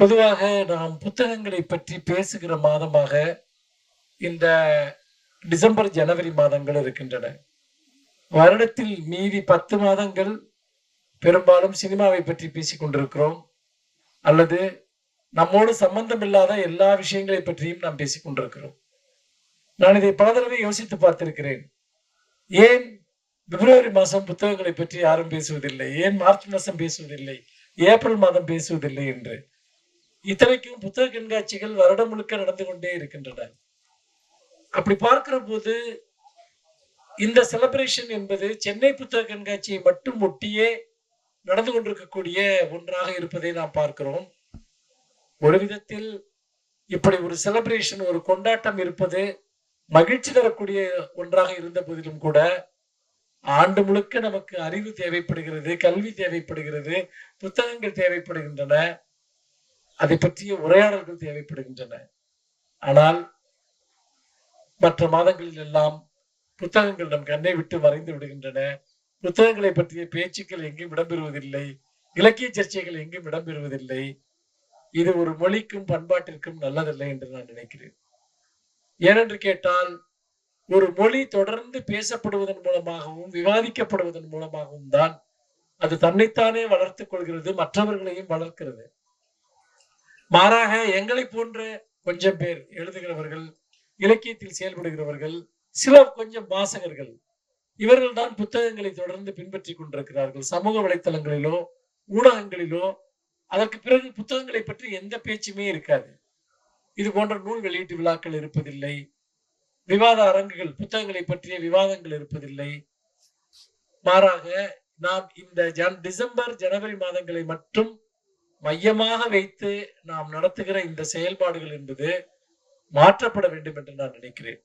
பொதுவாக நாம் புத்தகங்களை பற்றி பேசுகிற மாதமாக இந்த டிசம்பர் ஜனவரி மாதங்கள் இருக்கின்றன. வருடத்தில் மீதி பத்து மாதங்கள் பெரும்பாலும் சினிமாவை பற்றி பேசிக் கொண்டிருக்கிறோம். அல்லது நம்மோடு சம்பந்தம் இல்லாத எல்லா விஷயங்களை பற்றியும் நாம் பேசிக் கொண்டிருக்கிறோம். நான் இதை பல தடவை யோசித்து பார்த்திருக்கிறேன். ஏன் பிப்ரவரி மாதம் புத்தகங்களை பற்றி யாரும் பேசுவதில்லை? ஏன் மார்ச் மாதம் பேசுவதில்லை? ஏப்ரல் மாதம் பேசுவதில்லை என்று. இத்தனைக்கும் புத்தக கண்காட்சிகள் வருடம் முழுக்க நடந்து கொண்டே இருக்கின்றன. அப்படி பார்க்கிற போது இந்த செலப்ரேஷன் என்பது சென்னை புத்தக கண்காட்சியை மட்டும் ஒட்டியே நடந்து கொண்டிருக்கக்கூடிய ஒன்றாக இருப்பதை நாம் பார்க்கிறோம். ஒரு விதத்தில் இப்படி ஒரு செலப்ரேஷன் ஒரு கொண்டாட்டம் இருப்பது மகிழ்ச்சி தரக்கூடிய ஒன்றாக இருந்த போதிலும் கூட ஆண்டு முழுக்க நமக்கு அறிவு தேவைப்படுகிறது கல்வி தேவைப்படுகிறது புத்தகங்கள் தேவைப்படுகின்றன. அதை பற்றிய உரையாடல்கள் தேவைப்படுகின்றன. ஆனால் மற்ற மாதங்களில் எல்லாம் புத்தகங்கள் நம் கண்ணை விட்டு மறைந்து விடுகின்றன. புத்தகங்களை பற்றிய பேச்சுக்கள் எங்கும் இடம்பெறுவதில்லை. இலக்கிய சர்ச்சைகள் எங்கும் இடம்பெறுவதில்லை. இது ஒரு மொழிக்கும் பண்பாட்டிற்கும் நல்லதில்லை என்று நான் நினைக்கிறேன். ஏனென்று கேட்டால் ஒரு மொழி தொடர்ந்து பேசப்படுவதன் மூலமாகவும் விவாதிக்கப்படுவதன் மூலமாகவும் தான் அது தன்னைத்தானே வளர்த்துக் கொள்கிறது மற்றவர்களையும் வளர்க்கிறது. மாறாக எங்களை போன்ற கொஞ்சம் பேர் எழுதுகிறவர்கள் இலக்கியத்தில் செயல்படுகிறவர்கள் சில கொஞ்சம் வாசகர்கள் இவர்கள் தான் புத்தகங்களை தொடர்ந்து பின்பற்றி கொண்டிருக்கிறார்கள். சமூக வலைத்தளங்களிலோ ஊடகங்களிலோ அதற்கு பிறகு புத்தகங்களை பற்றி எந்த பேச்சுமே இருக்காது. இது போன்ற நூல் வெளியீட்டு விழாக்கள் இருப்பதில்லை. விவாத அரங்குகள் புத்தகங்களை பற்றிய விவாதங்கள் இருப்பதில்லை. மாறாக நாம் இந்த ஜன் டிசம்பர் ஜனவரி மாதங்களை மட்டும் மையமாக வைத்து நாம் நடத்துகிற இந்த செயல்பாடுகள் என்பது மாற்றப்பட வேண்டும் என்று நான் நினைக்கிறேன்.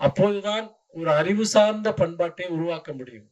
அப்போதுதான் ஒரு அறிவு சார்ந்த பண்பாட்டை உருவாக்க முடியும்.